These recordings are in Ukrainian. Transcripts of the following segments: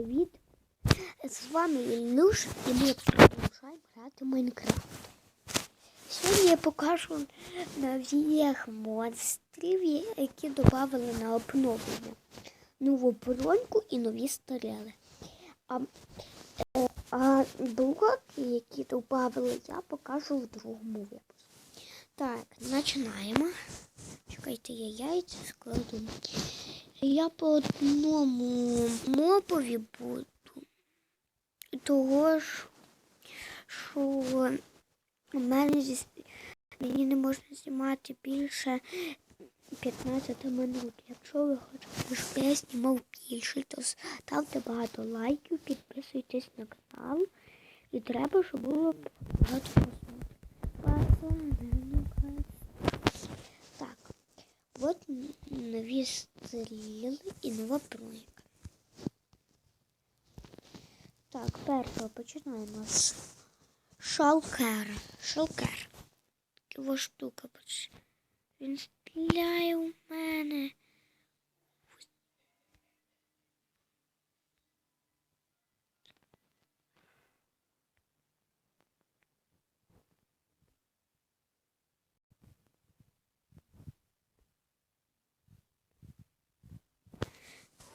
привіт! З вами Ілюш і ми продовжуємо грати в Майнкрафт. Сьогодні я покажу нових монстрів, які додали на обновлення. Нову броньку і нові стріли. А, е, а блоки, які додали, я покажу в другому випуску. Так, починаємо. Чекайте, я яйця складу. Я по одному мобові буду. Того ж, що у мене зі... мені не можна знімати більше 15 минут. Якщо ви хочете, щоб я знімав більше, то ставте багато лайків, підписуйтесь на канал. І треба, щоб було багато просмотрів. Пацани, ну-ка. Так. От нові стріли і нова бронька. Так, першого починаємо з шалкера. Шалкер. Його штука поч- Він стріляє у мене.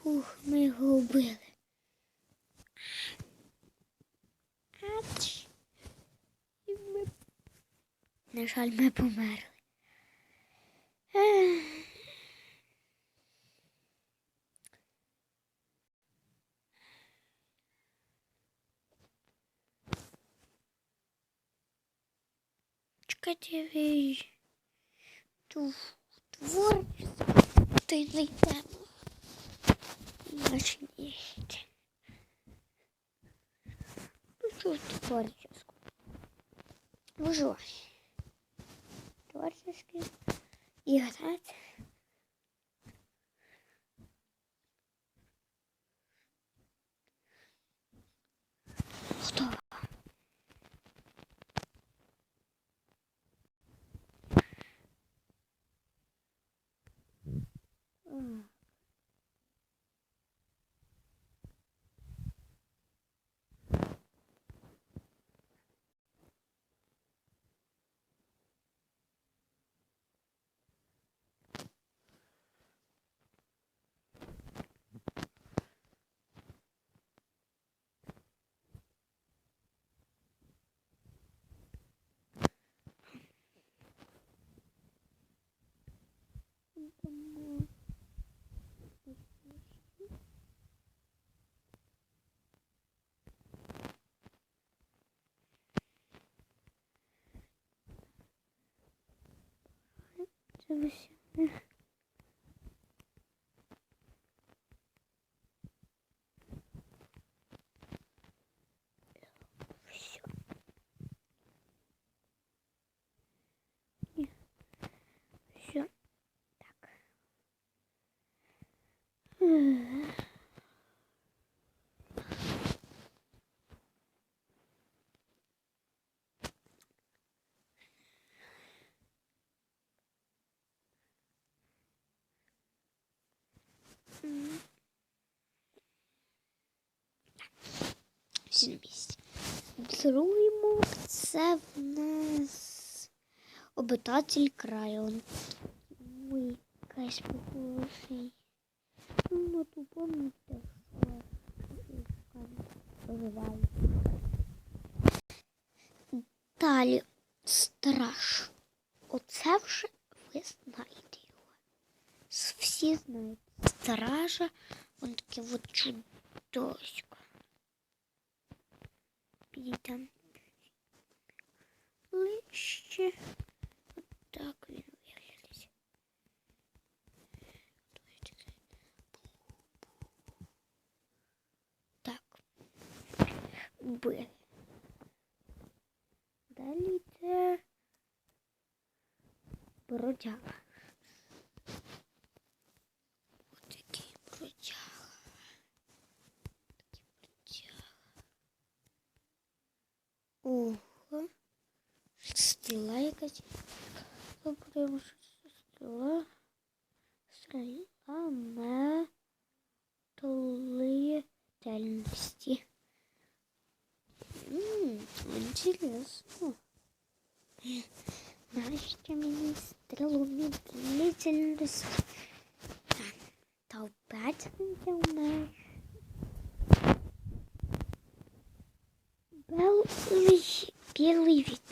Ух, ми його вбили. Ач. І ми... На жаль, ми померли. Чекайте, ви ту творчість та й знайдемо. Начните. Ну что творческую? Выживай. Творческий. Играть. Це все. Все. Все. Так. На. Другий це в нас обитатель краю. Ой, якась похожий. Ну, тут помните, що. Далі страж. Оце вже ви знаєте його. Всі знають. Стража, он таке от чудосько. Підійдемо ближче. Так він виглядить. Так. Б. Далі це бродяга. Стріла якась. Прямо стріла. Стріла метали. медлительности. М, Интересно. Настя мені стрелу медлительности. Та опять знаєш. Белий, білий відмедь.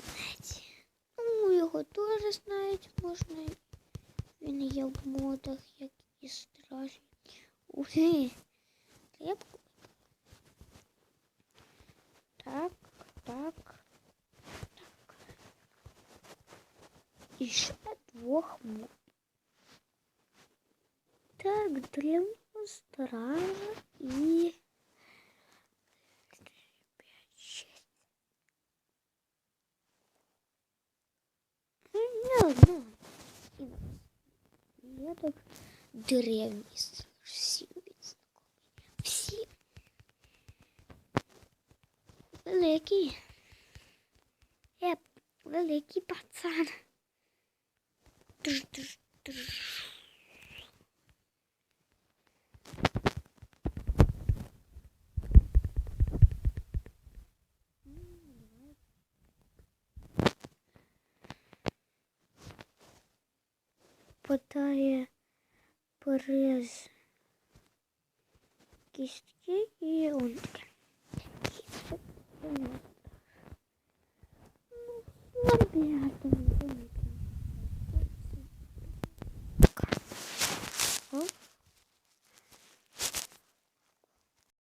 Уги. Лепку. Так, так, так. І ще двох мод. Так, древнього стража і... П'ять, шість. Ну, ну. І Я так древній страж. Всі знайомі. Всі. Великий. Еп, великий пацан. Потає приз кістки і он таке.